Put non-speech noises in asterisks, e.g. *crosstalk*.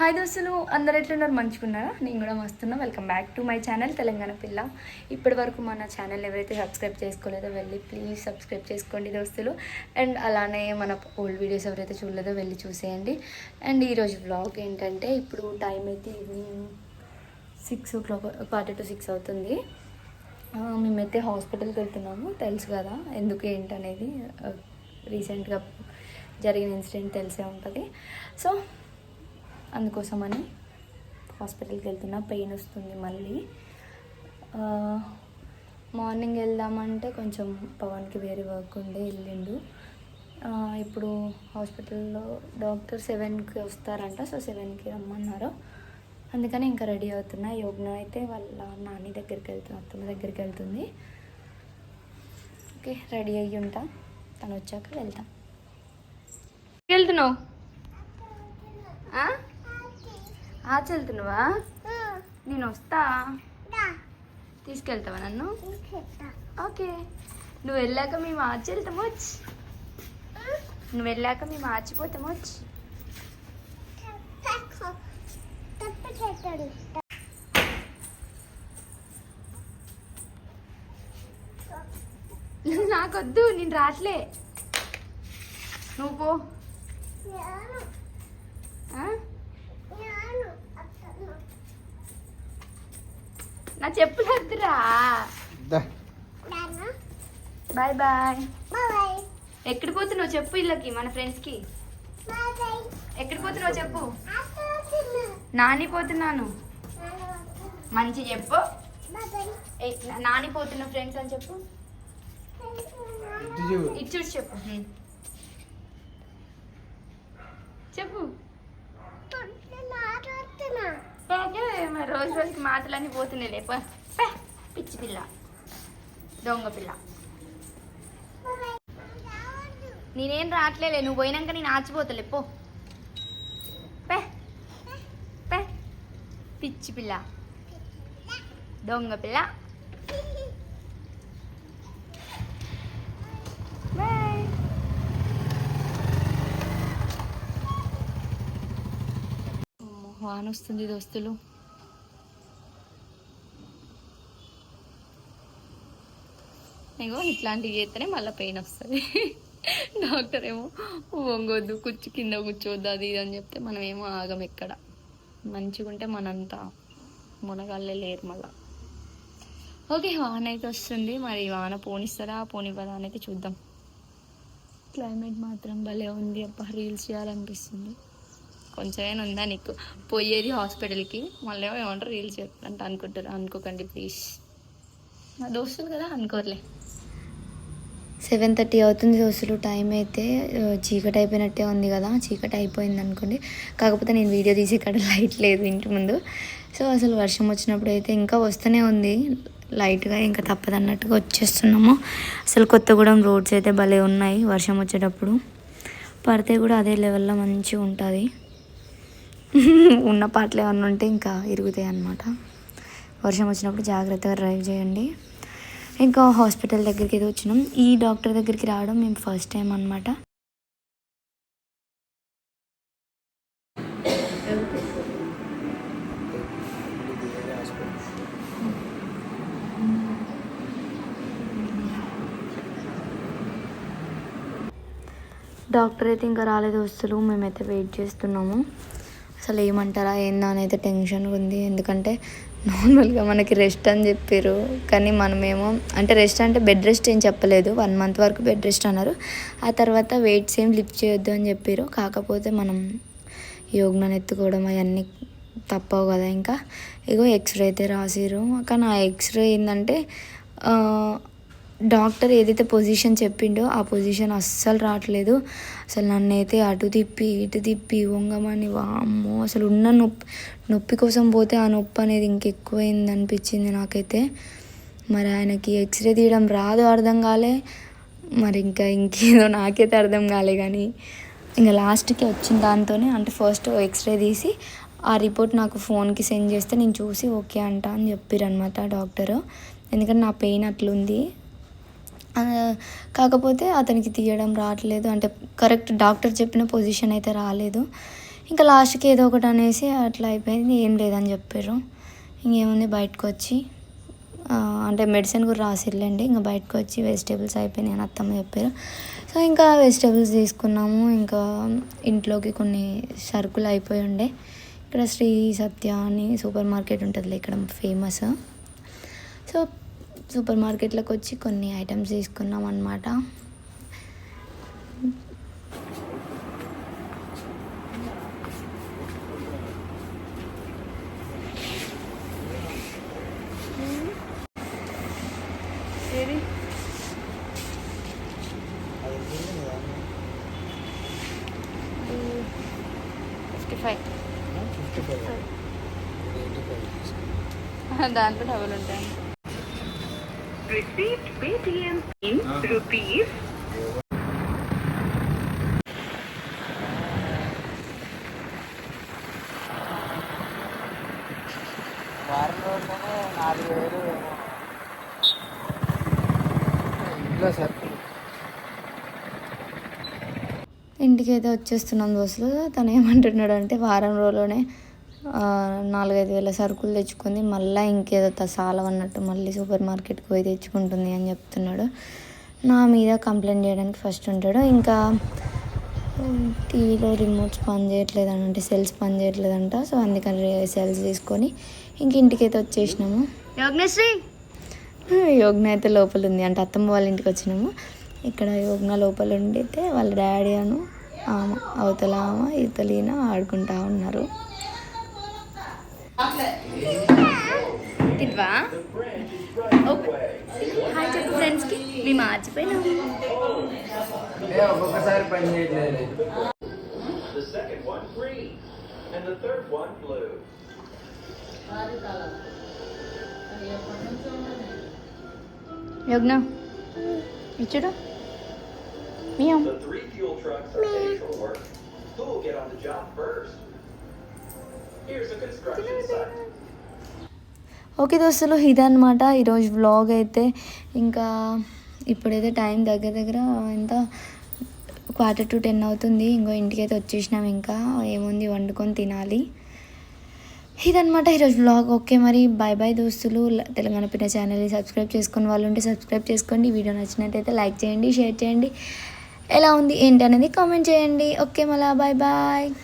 Hi దోస్తులు అందరు ఎట్లున్నారు? మంచుకున్నారా నేను కూడా మస్తున్నా. Welcome back to my channel Telangana Pilla. ఇప్పటి వరకు మన ఛానల్ ఎవరైతే సబ్స్క్రైబ్ చేసుకోలేదో వెళ్ళి ప్లీజ్ సబ్స్క్రైబ్ చేసుకోండి దోస్తులు. అండ్ అలానే మన ఓల్డ్ వీడియోస్ ఎవరైతే చూడలేదో వెళ్ళి చూసేయండి. అండ్ ఈరోజు బ్లాగ్ ఏంటంటే ఇప్పుడు టైం అయితే evening six o'clock quarter to six అవుతుంది. మేమైతే హాస్పిటల్కి వెళ్తున్నాము. తెలుసు కదా ఎందుకు ఏంటనేది. రీసెంట్గా జరిగిన ఇన్సిడెంట్ తెలిసే ఉంటుంది. సో అందుకోసమని హాస్పిటల్కి వెళ్తున్నా. పెయిన్ వస్తుంది మళ్ళీ. మార్నింగ్ వెళ్దామంటే కొంచెం పవన్కి వేరే వర్క్ ఉండే వెళ్ళిండు. ఇప్పుడు హాస్పిటల్లో డాక్టర్ సెవెన్కి వస్తారంట. సో సెవెన్కి రమ్మన్నారు. అందుకని ఇంకా రెడీ అవుతున్నా. యోగ్న అయితే వాళ్ళ నాని దగ్గరికి వెళ్తుంది అత్తమ్మ దగ్గరికి వెళ్తుంది. ఓకే రెడీ అయ్యి ఉంటా. తను వచ్చాక వెళ్తాం. వెళ్తున్నావు? ఆచి వెళ్తున్నావా నేను వస్తా. తీసుకెళ్తావా నన్ను? ఓకే. నువ్వు వెళ్ళాక మేము ఆచి వెళ్తాము వచ్చి నువ్వు వెళ్ళాక మేము ఆచిపోతాము వచ్చి. నాకొద్దు నేను రాట్లే. నువ్వు పో? నా చెప్పులు వద్దురా బాయ్ బాయ్. ఎక్కడికి పోతున్నావు చెప్పు ఇళ్ళకి మన ఫ్రెండ్స్కి. ఎక్కడికి పోతున్నావు చెప్పు. నాని పోతున్నాను. మంచి చెప్పు. ఏ, నా- నాని పోతున్నా ఫ్రెండ్స్ అని చెప్పు. ఇటు చూసి చెప్పు. చెప్పు ఓకే మరి రోజు రోజుకి మాటలన్నీ పోతున్నాయి లేప పిచ్చి పిల్ల. దొంగ పిల్ల. నేనేం రావట్లేలే నువ్వు పోయినాక నేను ఆచిపోతలే పో. పే పిచ్చి పిల్ల. దొంగ పిల్ల. వాన వస్తుంది దోస్తులు. ఇగో ఇట్లాంటివి చేస్తేనే మళ్ళీ పెయిన్ వస్తుంది. డాక్టర్ ఏమో వంగొద్దు కూర్చు కింద కూర్చోవద్దు అది ఇది అని చెప్తే మనం ఏమో ఆగం ఎక్కడ. మంచిగా ఉంటే మనంతా మునగాళ్ళే లేరు మళ్ళా. ఓకే వాన అయితే వస్తుంది. మరి వాన పోనిస్తారా? పోనివ్వదా? అని అయితే చూద్దాం. క్లైమేట్ మాత్రం భలే ఉంది అబ్బా. రీల్స్ చేయాలనిపిస్తుంది. కొంచెమైనా ఉందా నీకు? పోయేది హాస్పిటల్కి. మళ్ళీ ఏమో ఏమంటారు? రీల్స్ చేస్తారంట అనుకుంటారు. అనుకోకండి ప్లీజ్ మా దోస్తులు కదా అనుకోర్లే. సెవెన్ థర్టీ అవుతుంది అసలు టైం అయితే చీకటి అయిపోయినట్టే ఉంది కదా చీకటి అయిపోయింది అనుకోండి. కాకపోతే నేను వీడియో తీసి ఇక్కడ లైట్ లేదు ఇంటి ముందు. సో అసలు వర్షం వచ్చినప్పుడు అయితే ఇంకా వస్తూనే ఉంది. లైట్గా ఇంకా తప్పదన్నట్టుగా వచ్చేస్తున్నాము. అసలు కొత్తగూడెం రోడ్స్ అయితే భలే ఉన్నాయి వర్షం వచ్చేటప్పుడు. పడితే కూడా అదే లెవెల్లో మంచిగా ఉంటుంది. *laughs* ఉన్న పాటలు ఏమన్నా ఉంటే ఇంకా ఇరుగుతాయి అన్నమాట. వర్షం వచ్చినప్పుడు జాగ్రత్తగా డ్రైవ్ చేయండి. ఇంకా హాస్పిటల్ దగ్గరికి అయితే వచ్చినాం. ఈ డాక్టర్ దగ్గరికి రావడం మేము ఫస్ట్ టైం అనమాట డాక్టర్ అయితే ఇంకా రాలేదు వస్తులు మేమైతే వెయిట్ చేస్తున్నాము. అసలు ఏమంటారా ఏందా అని అయితే టెన్షన్గా ఉంది. ఎందుకంటే నార్మల్గా మనకి రెస్ట్ అని చెప్పారు కానీ మనమేమో అంటే రెస్ట్ అంటే బెడ్ రెస్ట్ ఏం చెప్పలేదు. వన్ మంత్ వరకు బెడ్ రెస్ట్ అన్నారు. ఆ తర్వాత వెయిట్స్ ఏం లిఫ్ట్ చేయొద్దు అని చెప్పారు కాకపోతే మనం యోగ్నాన్ని ఎత్తుకోవడం అవన్నీ తప్పవు కదా ఇంకా. ఇగో ఎక్స్రే అయితే రాసిరు కానీ ఆ ఎక్స్రే ఏంటంటే డాక్టర్ ఏదైతే పొజిషన్ చెప్పిండో ఆ పొజిషన్ అస్సలు రావట్లేదు. అసలు నన్ను అయితే అటు తిప్పి ఇటు తిప్పి వంగమని వామ్మో అసలు ఉన్న నొప్పి నొప్పి కోసం పోతే ఆ నొప్పి అనేది ఇంకెక్కువైంది అనిపించింది నాకైతే. మరి ఆయనకి ఎక్స్రే తీయడం రాదు అర్థం కాలే. మరి ఇంకా ఇంకేదో నాకైతే అర్థం కాలే కానీ ఇంకా లాస్ట్కి వచ్చిన దాంతోనే అంటే ఫస్ట్ ఎక్స్రే తీసి ఆ రిపోర్ట్ నాకు ఫోన్కి సెండ్ చేస్తే నేను చూసి ఓకే అంట అని చెప్పారనమాట డాక్టర్. ఎందుకంటే నా పెయిన్ అట్లుంది. కాకపోతే అతనికి తీయడం రావట్లేదు. అంటే కరెక్ట్ డాక్టర్ చెప్పిన పొజిషన్ అయితే రాలేదు. ఇంకా లాస్ట్కి ఏదో ఒకటి అనేసి అట్లా అయిపోయింది. ఏం లేదని చెప్పారు. ఇంకేముంది? బయటకు వచ్చి అంటే మెడిసిన్ కూడా రాసిర్లేండి. ఇంకా బయటకు వచ్చి వెజిటేబుల్స్ అయిపోయినాయి అని అత్తమ్మ చెప్పారు. సో ఇంకా వెజిటేబుల్స్ తీసుకున్నాము. ఇంకా ఇంట్లోకి కొన్ని సరుకులు అయిపోయి ఉండే. ఇక్కడ శ్రీ సత్య అని సూపర్ మార్కెట్ ఉంటుంది ఇక్కడ ఫేమస్ సో సూపర్ మార్కెట్లోకి వచ్చి కొన్ని ఐటమ్స్ తీసుకున్నాం అనమాట దాంట్లో డబుల్ ఉంటాయి received Paytm in rupees. వారం రోజుల్లోనే ఇంటికి అయితే వచ్చేస్తున్నాం దోస్తులు. తను ఏమంటున్నాడు అంటే వారం రోజులోనే నాలుగైదు వేల సరుకులు తెచ్చుకుంది. మళ్ళీ ఇంకేదో సాలం అన్నట్టు మళ్ళీ సూపర్ మార్కెట్కి పోయి తెచ్చుకుంటుంది అని చెప్తున్నాడు. నా మీద కంప్లైంట్ చేయడానికి ఫస్ట్ ఉంటాడు. ఇంకా టీవీలో రిమోట్స్ పని చేయట్లేదు అని అంటే సెల్స్ పని చేయట్లేదంట. సో అందుకని సెల్స్ తీసుకొని ఇంక ఇంటికి అయితే వచ్చేసినాము. యోగ్నశ్రీ? యోగ్న అయితే లోపల ఉంది అంటే. అత్తమ్మ వాళ్ళ ఇంటికి వచ్చినాము. ఇక్కడ యోగ్న లోపల ఉండితే వాళ్ళ డాడీ అను ఆమె అవతల ఆమె ఇవతల ఈయన ఆడుకుంటా ఉన్నారు. తిల్వా హాయ్ చెప్పు ఫ్రెండ్స్కి మేము మార్చిపోయినాము ఏ, ఒక్కొక్కసారి పని చేయట్లేదు The second one green, and the third one blue. Yogna ఇచ్చుడు మియాం The three fuel trucks are ready for work. Who will get on the job first? Okay దోస్తులు ఇదన్నమాట ఈరోజు వ్లాగ్ అయితే. ఇంకా ఇప్పుడైతే టైం దగ్గర దగ్గర ఎంత? క్వార్టర్ టు టెన్ అవుతుంది. ఇంకో ఇంటికి అయితే వచ్చేసినాం ఇంకా. ఏముంది? వండుకొని తినాలి. ఇదనమాట ఈరోజు బ్లాగ్ ఓకే మరి బాయ్ బాయ్ దోస్తులు. తెలంగాణ పిన్న ఛానల్ని సబ్స్క్రైబ్ చేసుకుని వాళ్ళు ఉంటే సబ్స్క్రైబ్ చేసుకోండి. వీడియో నచ్చినట్టయితే లైక్ చేయండి షేర్ చేయండి. ఎలా ఉంది ఏంటి అనేది కామెంట్ చేయండి. ఓకే మళ్ళా బాయ్ బాయ్